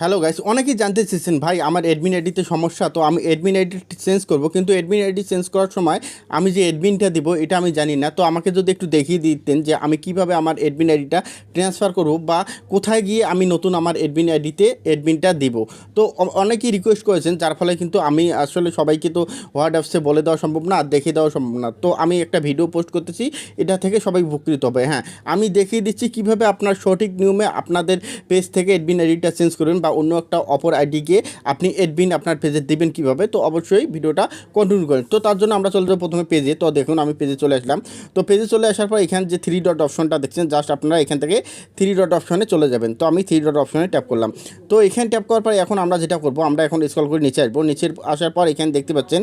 Hello guys অনেকেই জানতে চেয়েছেন, ভাই, আমার অ্যাডমিন আইডিতে সমস্যা। তো আমি অ্যাডমিন আইডি চেঞ্জ করব, কিন্তু অ্যাডমিন আইডি চেঞ্জ করার সময় আমি যে অ্যাডমিনটা দিব, এটা আমি জানি না। তো আমাকে যদি একটু দেখিয়ে দিতেন যে আমি কীভাবে আমার অ্যাডমিন আইডিটা ট্রান্সফার করব বা কোথায় গিয়ে আমি নতুন আমার অ্যাডমিন আইডিতে অ্যাডমিনটা দিব। তো অনেকেই রিকোয়েস্ট করেছেন, যার ফলে কিন্তু আমি আসলে সবাইকে তো হোয়াটসঅ্যাপসে বলে দেওয়া সম্ভব না, আর দেখিয়ে দেওয়া সম্ভব না। তো আমি একটা ভিডিও পোস্ট করতেছি, এটা থেকে সবাই উপকৃত হবে। হ্যাঁ আমি দেখিয়ে দিচ্ছি কীভাবে আপনার সঠিক নিয়মে আপনাদের পেজ থেকে অ্যাডমিন আইডিটা চেঞ্জ করবেন বা অন্য একটা অপর আইডি গিয়ে আপনি অ্যাডমিন আপনার পেজে দিবেন কীভাবে, তো অবশ্যই ভিডিওটা কন্টিনিউ করেন। তো তার জন্য আমরা চলে যাব প্রথমে পেজে তো দেখুন, আমি পেজে চলে আসলাম। তো পেজে চলে আসার পর এখানে যে থ্রি ডট অপশনটা দেখছেন জাস্ট আপনারা এখান থেকে থ্রি ডট অপশনে চলে যাবেন। তো আমি থ্রি ডট অপশনে ট্যাপ করলাম। তো এখানে ট্যাপ করার পর এখন আমরা যেটা করব, আমরা এখন স্ক্রল করে নিচে আসব। নিচে আসার পর এখানে দেখতে পাচ্ছেন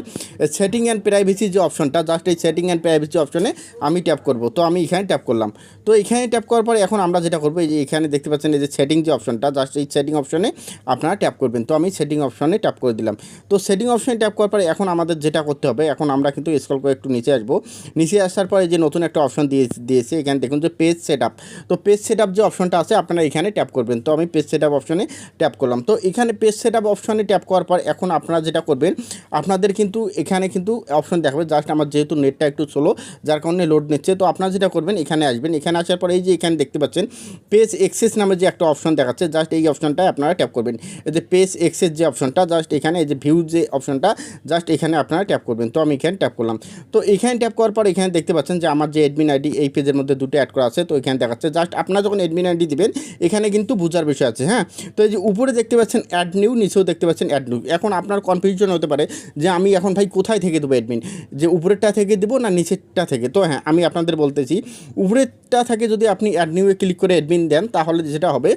সেটিং অ্যান্ড প্রাইভেসি যে অপশনটা জাস্ট এই সেটিং অ্যান্ড প্রাইভেসি অপশনে আমি ট্যাপ করব। তো আমি এখানে ট্যাপ করলাম। তো এখানে ট্যাপ করার পর এখন আমরা যেটা করব, এই যে এখানে দেখতে পাচ্ছেন, এই যে সেটিং যে অপশনটা জাস্ট এই সেটিং অপশনে আপনারা ট্যাপ করবেন। তো আমি সেটিং অপশনে ট্যাপ করে দিলাম। তো সেটিং অপশনে ট্যাপ করার পরে এখন আমাদের যেটা করতে হবে, এখন আমরা কিন্তু স্ক্রল করে একটু নিচে আসব। নিচে আসার পরে যে নতুন একটা অপশন দিয়ে, দিয়েছে, এখানে দেখুন যে পেজ সেট তো পেজ সেট আপ যে অপশনটা আছে, আপনারা এখানে ট্যাপ করবেন। তো আমি পেজ সেট আপ অপশনে ট্যাপ করলাম। তো এখানে পেজ সেট আপ অপশনে ট্যাপ করার পর এখন আপনারা যেটা করবেন, আপনাদের কিন্তু এখানে কিন্তু অপশন দেখাবে। জাস্ট আমার যেহেতু নেটটা একটু স্লো যার কারণে লোড নিচ্ছে। তো আপনারা যেটা করবেন, এখানে আসবেন। এখানে আসার পর এই যে এখানে দেখতে পাচ্ছেন পেজ এক্সেস নামে যে একটা অপশন দেখাচ্ছে জাস্ট এই অপশনটায় আপনারা ট্যাপ করবেন। এই যে পেজ এক্সের যে অপশনটা জাস্ট এখানে এই যে ভিউ যে অপশনটা জাস্ট এখানে আপনারা ট্যাপ করবেন। তো আমি এখানে ট্যাপ করলাম। তো এখানে ট্যাপ করার পর এখানে দেখতে পাচ্ছেন যে আমার যে অ্যাডমিন আইডি এই পেজের মধ্যে দুটো অ্যাড করা আছে, তো এখানে দেখাচ্ছে জাস্ট আপনারা যখন অ্যাডমিন আইডি দিবেন, এখানে কিন্তু বোঝার বিষয় আছে হ্যাঁ? তো এই যে উপরে দেখতে পাচ্ছেন অ্যাড নিউ নিচেও দেখতে পাচ্ছেন অ্যাড নিউ এখন আপনার কনফিউশন হতে পারে যে আমি এখন ভাই কোথায় থেকে দেবো অ্যাডমিন যে উপরেরটা থেকে দেবো না নিচেরটা থেকে? তো হ্যাঁ আমি আপনাদের বলতেছি, উপরেরটা থেকে যদি আপনি অ্যাড নিউয়ে ক্লিক করে অ্যাডমিন দেন, তাহলে যেটা হবে,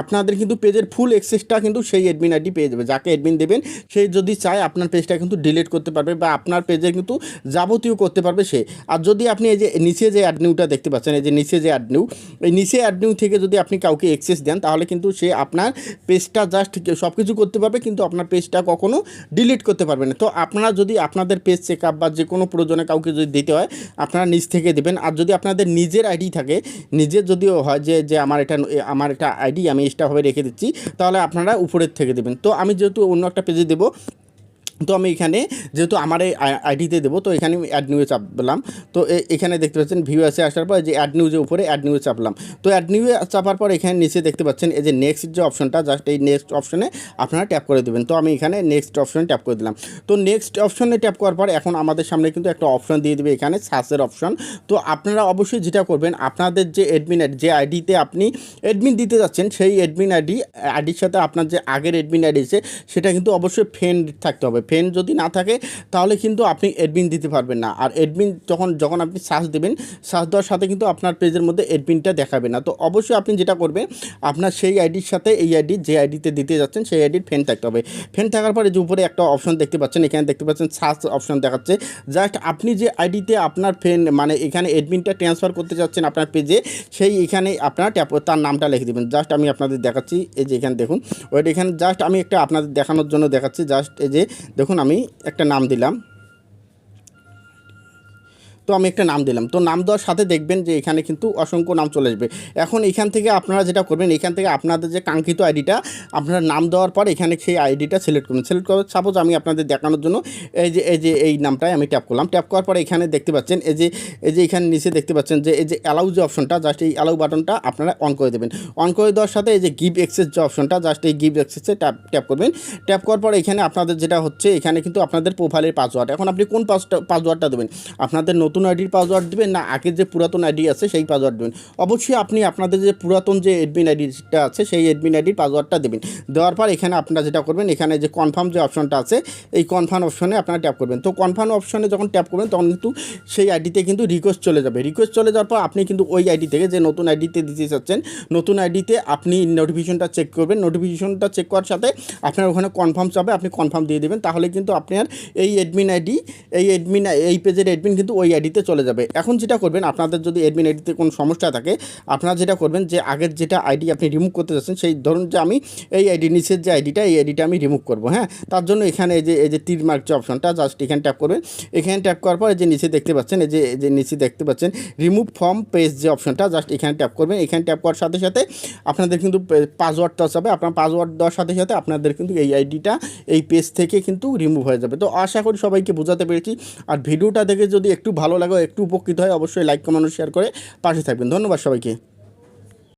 আপনাদের কিন্তু পেজের ফুল অ্যাক্সেসটা কিন্তু সেই অ্যাডমিন আইডি পেয়ে যাবে। যাকে অ্যাডমিন দেবেন, সে যদি চায় আপনার পেজটা কিন্তু ডিলিট করতে পারবে বা আপনার পেজে কিন্তু যাবতীয় করতে পারবে সে। আর যদি আপনি এই যে নিচে যে অ্যাডনিউটা দেখতে পাচ্ছেন, এই যে নিচে যে অ্যাডনিউ এই নিচে অ্যাডনিউ থেকে যদি আপনি কাউকে অ্যাক্সেস দেন, তাহলে কিন্তু সে আপনার পেজটা জাস্ট সব কিছু করতে পারবে, কিন্তু আপনার পেজটা কখনো ডিলিট করতে পারবে না। তো আপনারা যদি আপনাদের পেজ চেক আপ বা যে কোনো প্রয়োজনে কাউকে যদি দিতে হয়, আপনারা নিজ থেকে দেবেন। আর যদি আপনাদের নিজের আইডি থাকে, নিজের যদিও হয় যে যে আমার এটা আমার এটা আইডি আমি এক্সট্রাভাবে রেখে দিচ্ছি, তাহলে আপনারা উপরের থেকে দেবেন। তো আমি যেহেতু অন্য একটা পেজে দেবো তো আমি এখানে যেহেতু আমার এই আইডিতে দেবো, তো এখানে অ্যাড নিউজে চাপলাম। তো এখানে দেখতে পাচ্ছেন ভিউ আসে আসার পর যে অ্যাড নিউজের উপরে অ্যাড নিউজে চাপলাম। তো অ্যাড নিউজে চাপার পর এখানে নিচে দেখতে পাচ্ছেন, এই যে নেক্সট যে অপশনটা জাস্ট এই নেক্সট অপশনে আপনারা ট্যাপ করে দেবেন। তো আমি এখানে নেক্সট অপশনে ট্যাপ করে দিলাম। তো নেক্সট অপশনে ট্যাপ করার পর এখন আমাদের সামনে কিন্তু একটা অপশন দিয়ে দেবে এখানে সার্চের অপশন তো আপনারা অবশ্যই যেটা করবেন, আপনাদের যে অ্যাডমিন যে আইডিতে আপনি অ্যাডমিন দিতে যাচ্ছেন, সেই অ্যাডমিন আইডি আইডির সাথে আপনার যে আগের অ্যাডমিন আইডি আছে, সেটা কিন্তু অবশ্যই ফ্রেন্ড থাকতে হবে। ফ্রেন্ড যদি না থাকে, তাহলে কিন্তু আপনি অ্যাডমিন দিতে পারবেন না। আর অ্যাডমিন যখন যখন আপনি সার্চ দেবেন সার্চ দেওয়ার সাথে কিন্তু আপনার পেজের মধ্যে অ্যাডমিনটা দেখাবে না। তো অবশ্যই আপনি যেটা করবেন, আপনার সেই আইডির সাথে এই আইডি যে আইডিতে দিতে যাচ্ছেন, সেই আইডির ফ্রেন্ড থাকতে হবে। ফ্রেন্ড থাকার পরে যে উপরে একটা অপশন দেখতে পাচ্ছেন, এখানে দেখতে পাচ্ছেন সার্চ অপশন দেখাচ্ছে। জাস্ট আপনি যে আইডিতে আপনার ফ্রেন্ড মানে এখানে অ্যাডমিনটা ট্রান্সফার করতে যাচ্ছেন আপনার পেজে সেই এখানে আপনার ট্যাপ তার নামটা লিখে দেবেন। জাস্ট আমি আপনাদের দেখাচ্ছি, এই যে এখানে দেখুন ওইটা এখানে জাস্ট আমি একটা আপনাদের দেখানোর জন্য দেখাচ্ছি। জাস্ট এই যে দেখুন আমি একটা নাম দিলাম। তো আমি একটা নাম দিলাম। তো নাম দেওয়ার সাথে দেখবেন যে এখানে কিন্তু অসংখ্য নাম চলে আসবে। এখন এখান থেকে আপনারা যেটা করবেন, এখান থেকে আপনাদের যে কাঙ্ক্ষিত আইডিটা, আপনারা নাম দেওয়ার পর এখানে সেই আইডিটা সিলেক্ট করবেন। সিলেক্ট করে সাপোজ আমি আপনাদের দেখানোর জন্য এই যে এই যে, এই নামটায় আমি ট্যাপ করলাম। ট্যাপ করার পরে এখানে দেখতে পাচ্ছেন, এই যে এই যে এখানে নিচে দেখতে পাচ্ছেন যে, এই যে অ্যালাউ যে অপশনটা জাস্ট এই অ্যালাউ বাটনটা আপনারা অন করে দেবেন। অন করে দেওয়ার সাথে এই যে গিভ এক্সেস যে অপশনটা জাস্ট এই গিভ এক্সেসে ট্যাপ ট্যাপ করবেন। ট্যাপ করার পর এখানে আপনাদের যেটা হচ্ছে, এখানে কিন্তু আপনাদের প্রোফাইলের পাসওয়ার্ড এখন আপনি কোন পাসওয়ার্ডটা দেবেন? আপনাদের নতুন আইডির পাসওয়ার্ড দেবেন, না আগের যে পুরাতন আইডি আছে সেই পাসওয়ার্ড দেবেন। অবশ্যই আপনি আপনাদের যে পুরাতন যে এডমিন আইডিটা আছে সেই এডমিন আইডির পাসওয়ার্ডটা দেবেন। দেওয়ার পর এখানে আপনারা যেটা করবেন, এখানে যে কনফার্ম যে অপশনটা আছে, এই কনফার্ম অপশনে আপনারা ট্যাপ করবেন। তো কনফার্ম অপশনে যখন ট্যাপ করবেন, তখন কিন্তু সেই আইডিতে কিন্তু রিকোয়েস্ট চলে যাবে। রিকোয়েস্ট চলে যাওয়ার পর আপনি কিন্তু ওই আইডি থেকে যে নতুন আইডিতে দিতে চাচ্ছেন, নতুন আইডিতে আপনি নোটিফিকেশনটা চেক করবেন। নোটিফিকেশনটা চেক করার সাথে আপনার ওখানে কনফার্ম চাবে আপনি কনফার্ম দিয়ে দেবেন। তাহলে কিন্তু আপনার এই অ্যাডমিন আইডি, এই অ্যাডমিন এই পেজের অ্যাডমিন কিন্তু ওই আইডি আইডিতে চলে যাবে। এখন যেটা করবেন, আপনাদের যদি অ্যাডমিন আইডিতে কোনো সমস্যা থাকে, আপনারা যেটা করবেন যে, আগের যেটা আইডি আপনি রিমুভ করতে যাচ্ছেন, সেই ধরুন যে, আমি এই আইডি নিচের যে আইডিটা এই আইডিটা আমি রিমুভ করব হ্যাঁ? তার জন্য এখানে এই যে এই যে তীর মার্ক যে অপশনটা জাস্ট এখানে ট্যাপ করবেন। এখানে ট্যাপ করার পর এই যে, নিচে দেখতে পাচ্ছেন, এই যে এই যে নিচে দেখতে পাচ্ছেন রিমুভ ফর্ম পেজ যে অপশনটা জাস্ট এখানে ট্যাপ করবেন। এখানে ট্যাপ করার সাথে সাথে আপনাদের কিন্তু পাসওয়ার্ড দেওয়া যাবে আপনার পাসওয়ার্ড দেওয়ার সাথে সাথে আপনাদের কিন্তু এই আইডিটা এই পেজ থেকে কিন্তু রিমুভ হয়ে যাবে। তো আশা করি সবাইকে বোঝাতে পেরেছি। আর ভিডিওটা দেখে যদি একটু ভালো লাগে একটু উপকৃত হয় অবশ্যই লাইক কমেন্ট শেয়ার করে পাশে থাকবেন। ধন্যবাদ সবাইকে।